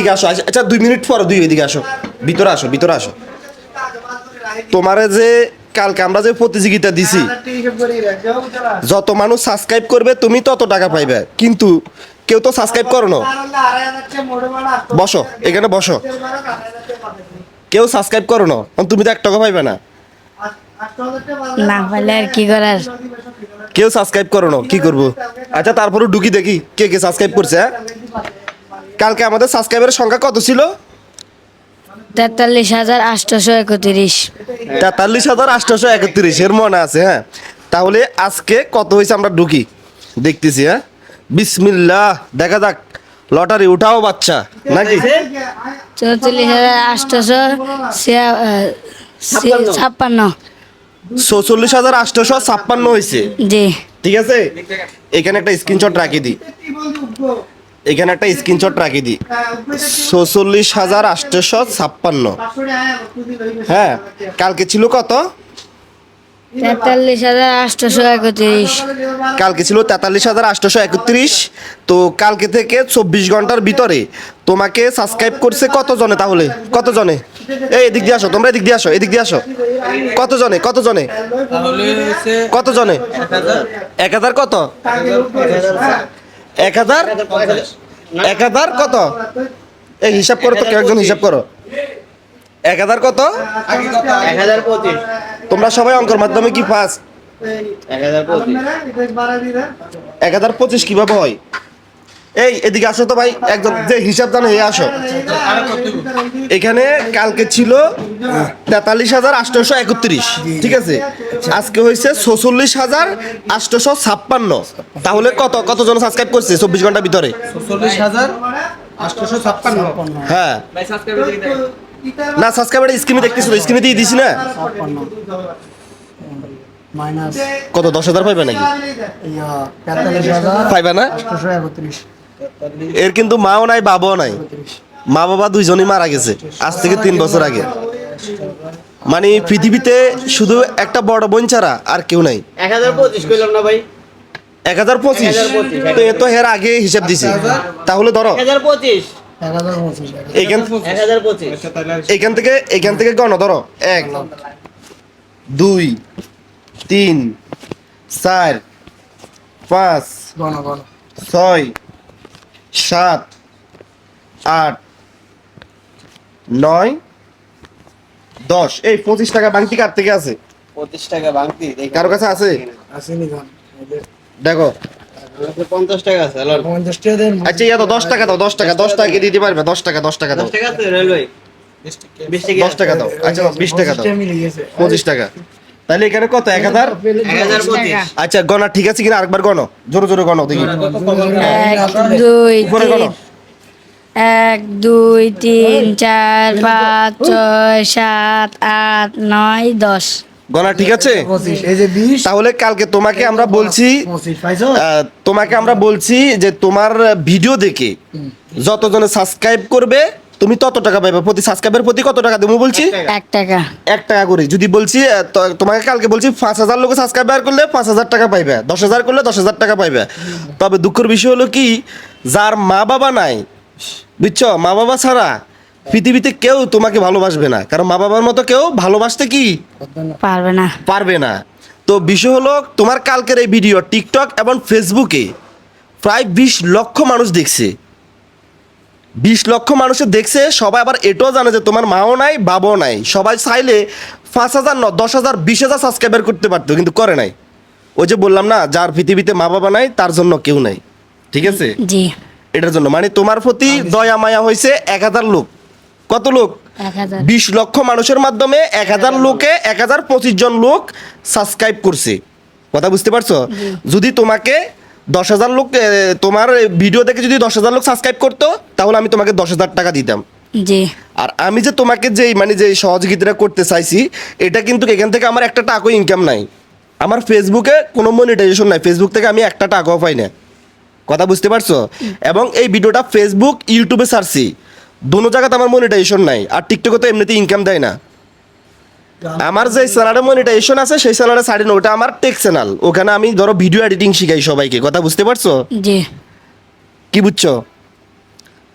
এদিকে আসো। আচ্ছা, আচ্ছা দুই মিনিট পর দুই এদিকে আসো। ভিতরে আসো ভিতরে আসো। তোমারে যে কালকে আমরা যে প্রতিযোগিতা দিছি যত মানুষ সাবস্ক্রাইব করবে তুমি তত টাকা পাইবে। কিন্তু কেউ তো সাবস্ক্রাইব করো না। বসো এখানে বসো। কেউ সাবস্ক্রাইব করো না। তুমি তো এক টাকা পাইবে না। না পাইলে আর কি করার? কেউ সাবস্ক্রাইব করো না কি করব? আচ্ছা তারপরে ঢুকি দেখি কে কে সাবস্ক্রাইব করছে হ্যাঁ? কালকে আমাদের সাবস্ক্রাইবারের সংখ্যা কত ছিল? তেতাল্লিশ হাজার আটশোশো একত্রিশ। তেতাল্লিশ হাজার আটশোশো একত্রিশ এর মনে আছে হ্যাঁ? তাহলে আজকে কত হয়েছে আমরা ঢুকি? দেখতেছি হ্যাঁ? বিসমিল্লাহ দেখা যাক লটারি উঠাও বাচ্চা নাকি? চৌচল্লিশ হাজার আটশোশো ছাপ্পান্ন। চৌচল্লিশ হাজার আটশোশো ছাপ্পান্ন হয়েছে? জি। ঠিক আছে? এখানে একটা স্ক্রিনশট রাখি দিই এখানে একটা স্ক্রিনশট রাখি দিই চৌচল্লিশ হাজার আটশোশো ছাপ্পান্ন। হ্যাঁ কালকে ছিল কত? তেতাল্লিশ হাজার আটশোশো একত্রিশ। কালকে ছিল তেতাল্লিশ হাজার আটশোশো একত্রিশ। তো কালকে থেকে চব্বিশ ঘণ্টার ভিতরে তোমাকে সাবস্ক্রাইব করছে কত জনে তাহলে? কত জনে এই এদিক দিয়ে আসো তোমরা এদিক দিয়ে আসো এদিক দিয়ে আসো। কত জনে কত জনে কত জনে এক হাজার কত? এক হাজার এক হাজার কত? এই হিসাব করো তো একজন হিসাব করো। এক হাজার কত? তোমরা সবাই অঙ্কর মাধ্যমে কি হাজার এক হাজার পঁচিশ কীভাবে হয়? এই এদিকে আসো তো ভাই একজন যে হিসাব জানে হে আসো। এখানে কালকে ছিল তেতাল্লিশ হাজার আটশোশো একত্রিশ ঠিক আছে? আজকে হয়েছে ছচল্লিশ হাজার আটশোশো ছাপ্পান্ন। তাহলে কত কতজন সাবস্ক্রাইব করছে চব্বিশ ঘণ্টার ভিতরে? চল্লিশ হাজার আটশোশো ছাপ্পান্ন। হ্যাঁ। না সাবস্ক্রাইবার স্ক্রিনে দেখতেছিল স্ক্রিনে দিয়ে দিছি না? কত দশ হাজার পাইবে নাকি? পাইবে না? এর কিন্তু মাও নাই বাবাও নাই। মা বাবা দুইজনই মারা গেছে আজ থেকে তিন বছর আগে। মানে পৃথিবীতে শুধু একটা বড় বোন ছাড়া আর কেউ নাই। এক হাজার পঁচিশ করলাম না ভাই। এক হাজার পঁচিশ? তো এ তো এর আগে হিসাব দিছে। তাহলে ধরো এখান থেকে এখান থেকে গণ ধরো এক দুই তিন চার পাঁচ ছয় সাত আট নয় দশ। এই পঁচিশ টাকা বাংতি কার থেকে আছে? পঁচিশ টাকা বাংতি কারও কাছে আছে? আসেনি দেখো। পঞ্চাশ টাকা আছে পঞ্চাশ টাকা আচ্ছা ইয়া তো দশ টাকা দাও দশ টাকা দশ টাকা দিতে পারবে দশ টাকা দশ টাকা দাও। দশ টাকা দাও। আচ্ছা বিশ টাকা দাও। পঁচিশ টাকা। তাহলে এখানে কত? এক হাজার? আচ্ছা গণা ঠিক আছে কিনা? আরেকবার গণ জোরে জোরে গণ দেখি। এক দুই উপরে গণ তিন। এক দুই তিন চার পাঁচ ছয় সাত আট নয় দশ। গণা ঠিক আছে? তাহলে কালকে তোমাকে আমরা বলছি আহ, তোমাকে আমরা বলছি যে তোমার ভিডিও দেখে যতজনে সাবস্ক্রাইব করবে তুমি তত টাকা পাবে প্রতি সাবস্ক্রাইবের প্রতি কত টাকা দেবো বলছি? এক টাকা। এক টাকা। করে। যদি বলছি তো- তোমাকে কালকে বলছি পাঁচ হাজার লোক সাবস্ক্রাইবার করলে পাঁচ হাজার টাকা পাইবে। দশ হাজার করলে দশ হাজার টাকা পাইবে। তবে দুঃখের বিষয় হলো কি যার মা বাবা নাই বুঝছ? মা বাবা ছাড়া পৃথিবীতে কেউ তোমাকে ভালোবাসবে না। কারণ মা বাবার মতো কেউ ভালোবাসতে কি? পারবে না। পারবে না। তো বিষয় হলো তোমার কালকের এই ভিডিও টিকটক এবং ফেসবুকে প্রায় বিশ লক্ষ মানুষ দেখছে। বিশ লক্ষ মানুষে দেখছে সবাই আবার এটাও জানে যে তোমার মাও নাই বাবাও নাই। সবাই চাইলে পাঁচ হাজার ন দশ হাজার বিশ হাজার সাবস্ক্রাইবার করতে পারতো কিন্তু করে নাই। ওই যে বললাম না যার পৃথিবীতে মা বাবা নাই তার জন্য কেউ নাই। ঠিক আছে? জি। এটার জন্য। মানে তোমার প্রতি দয়া মায়া হয়েছে এক হাজার লোক। কত লোক? বিশ লক্ষ মানুষের মাধ্যমে এক হাজার লোকে এক হাজার পঁচিশ জন লোক সাবস্ক্রাইব করছে। কথা বুঝতে পারছ? যদি তোমাকে দশ হাজার লোক তোমার ভিডিও দেখে যদি দশ হাজার লোক সাবস্ক্রাইব করতো তাহলে আমি তোমাকে দশ হাজার টাকা দিতাম। জি। আর আমি যে তোমাকে যেই মানে যে সহযোগিতাটা করতে চাইছি এটা কিন্তু এখান থেকে আমার একটা টাকাও ইনকাম নাই। আমার ফেসবুকে কোনো মনিটাইজেশন নাই। ফেসবুক থেকে আমি একটা টাকাও পাই না। কথা বুঝতে পারছ? এবং এই ভিডিওটা ফেসবুক ইউটিউবে সার্চি দোনো জায়গাতে আমার মনিটাইজেশন নাই। আর টিকটকে তো এমনিতে ইনকাম দেয় না। আমার যে চ্যানেলে মনিটাইজেশন আছে সেই চ্যানেলে সাড়ে ওটা আমার টেক চ্যানেল ওখানে আমি ধরো ভিডিও এডিটিং শিখাই সবাইকে কথা বুঝতে পারছ? জি। কি বুঝছ?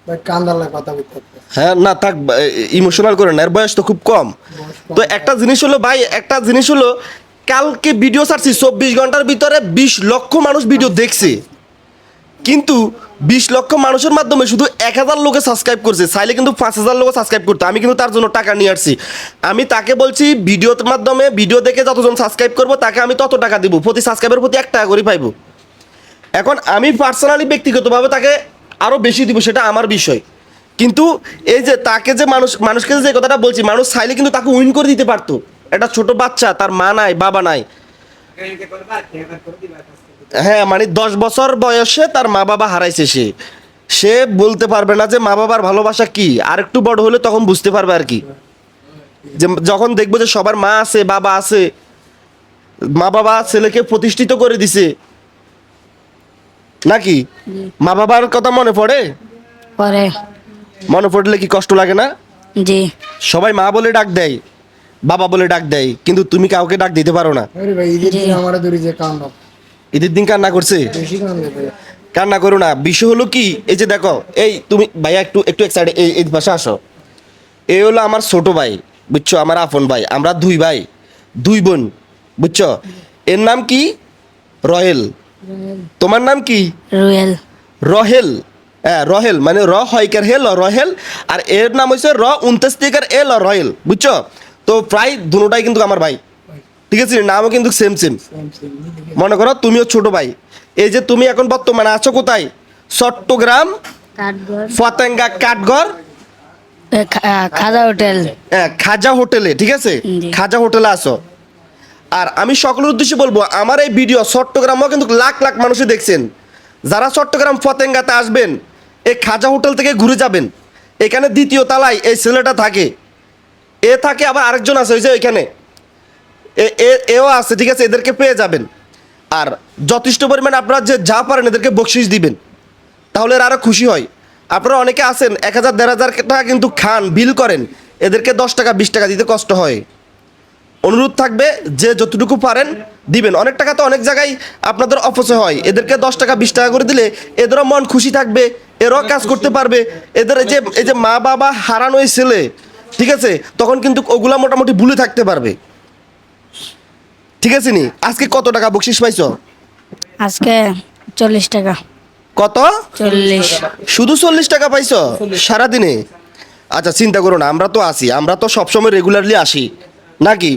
ভাই কান্দার কথা বলতে। হ্যাঁ না থাক ইমোশনাল করে না এর বয়স তো খুব কম। তো একটা জিনিস হলো ভাই একটা জিনিস হলো কালকে ভিডিও ছাড়ছি চব্বিশ ঘণ্টার ভিতরে বিশ লক্ষ মানুষ ভিডিও দেখছে। কিন্তু বিশ লক্ষ মানুষের মাধ্যমে শুধু এক হাজার লোকে সাবস্ক্রাইব করছে, চাইলে কিন্তু পাঁচ হাজার লোক সাবস্ক্রাইব করতো। আমি কিন্তু তার জন্য টাকা নিয়ে আসছি। আমি তাকে বলছি, ভিডিওর মাধ্যমে, ভিডিও দেখে যতজন সাবস্ক্রাইব করব, তাকে আমি তত টাকা দিব। প্রতি সাবস্ক্রাইবের প্রতি এক টাকা করে পাইবো। এখন আমি পার্সোনালি ব্যক্তিগতভাবে তাকে আরও বেশি দিব, সেটা আমার বিষয়। কিন্তু এই যে তাকে যে মানুষ, মানুষকে যে কথাটা বলছি, মানুষ চাইলে কিন্তু তাকে উইন করে দিতে পারতো। একটা ছোট বাচ্চা, তার মা নাই, বাবা নাই। হ্যাঁ মানে দশ বছর বয়সে তার মা বাবা হারাইছে সে। সে বলতে পারবে না যে মা বাবার ভালোবাসা কি। আর একটু বড় হলে তখন বুঝতে পারবে আর কি। যে যখন দেখব যে সবার মা আছে বাবা আছে মা বাবা ছেলেকে প্রতিষ্ঠিত করে দিছে। নাকি? মা বাবার কথা মনে পড়ে? পরে মনে পড়লে কি কষ্ট লাগে না? জি। সবাই মা বলে ডাক দেয়। বাবা বলে ডাক দেয় কিন্তু তুমি কাউকে ডাক দিতে পারো না। ঈদের দিন কান্না। করছে? কান্না করো। না। বিষয় হলো কি এই যে দেখো এই তুমি ভাইয়া একটু একটু এক সাইডে এই এই পাশে আসো। এই হলো আমার ছোট ভাই বুঝছ? আমার আপন ভাই আমরা দুই ভাই দুই বোন বুঝছ? এর নাম কি? রয়েল তোমার নাম কি? রুয়েল। রহেল। হ্যাঁ রহেল মানে র হয়কার হেল রহেল আর এর নাম হচ্ছে র উনত্রিশ এল রয়েল বুঝছ? তো প্রায় দুটাই কিন্তু আমার ভাই। ঠিক আছে? নামও কিন্তু সেম সেম মনে করো তুমিও ছোট ভাই। এই যে তুমি এখন বর্তমানে আছো কোথায়? চট্টগ্রাম ফতেঙ্গা কাঠগড়? খাজা হোটেল। হ্যাঁ, খাজা হোটেলে ঠিক আছে? খাজা হোটেলে আসো আর আমি সকলের উদ্দেশ্যে বলব আমার এই ভিডিও চট্টগ্রামও কিন্তু লাখ লাখ মানুষই দেখছেন। যারা চট্টগ্রাম ফতেঙ্গাতে আসবেন এই খাজা হোটেল থেকে ঘুরে যাবেন। এখানে দ্বিতীয় তালায় এই ছেলেটা থাকে। এ থাকে, আবার আরেকজন আছে, ওই যে ওইখানে। এও আছে, ঠিক আছে, এদেরকে পেয়ে যাবেন। আর যথেষ্ট পরিমাণে আপনারা যে যা পারেন, এদেরকে বকশিস দিবেন। তাহলে এরা আরও খুশি হয়। আপনারা অনেকে আছেন, এক হাজার, দেড় হাজার টাকা কিন্তু খান, বিল করেন। এদেরকে দশ টাকা, বিশ টাকা দিতে কষ্ট হয়। অনুরোধ থাকবে, যে যতটুকু পারেন, দিবেন। অনেক টাকা তো অনেক জায়গায় আপনাদের অপচয় হয়। এদেরকে দশ টাকা, বিশ টাকা করে দিলে এদেরও মন খুশি থাকবে, এরাও কাজ করতে পারবে। এদের এই যে এই যে মা বাবা হারানো ছেলে ঠিক আছে? তখন কিন্তু ওগুলা মোটামুটি ভুলে থাকতে পারবে। ঠিক আছে নি? আজকে কত টাকা বকশিস পাইছো? আজকে চল্লিশ টাকা। কত? চল্লিশ। শুধু চল্লিশ টাকা পাইছো? সারাদিনে? আচ্ছা চিন্তা করো না আমরা তো আসি আমরা তো সবসময় রেগুলারলি আসি। নাকি?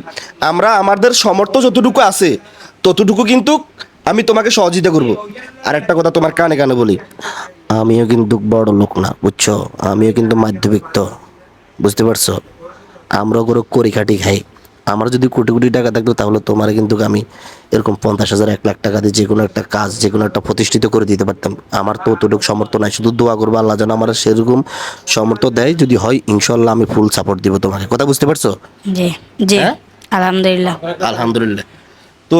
আমরা আমাদের সমর্থ যতটুকু আছে ততটুকু কিন্তু আমি তোমাকে সহযোগিতা করব। আর একটা কথা তোমার কানে কানে বলি। আমিও কিন্তু বড় লোক না বুঝছ? আমিও কিন্তু মাধ্যমিক তো বুঝতে পারছ? আমরা করে করি খাটি খাই। আমার যদি কোটি কোটি টাকা থাকতো তাহলে তোমার কিন্তু আমি এরকম পঞ্চাশ হাজার এক লাখ টাকা দিয়ে যে কোনো একটা কাজ যে কোনো একটা প্রতিষ্ঠিত করে দিতে পারতাম। আমার তো অতটুকু সমর্থ নাই। শুধু দোয়া করব আল্লাহ যেন আমার সেরকম সমর্থ দেয়। যদি হয় ইনশাল্লাহ আমি ফুল সাপোর্ট দিব তোমাকে। কথা বুঝতে পারছ? জি জি। হ্যাঁ? আলহামদুলিল্লাহ। আলহামদুলিল্লাহ। তো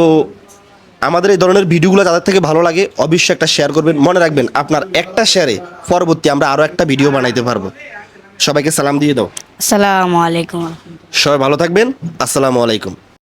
আমাদের এই ধরনের ভিডিওগুলো যাদের থেকে ভালো লাগে অবশ্যই একটা শেয়ার করবেন। মনে রাখবেন আপনার একটা শেয়ারে পরবর্তী আমরা আরও একটা ভিডিও বানাইতে পারব। সবাইকে সালাম দিয়ে দাও। সালাম আলাইকুম। সবাই ভালো থাকবেন। আসসালামু আলাইকুম।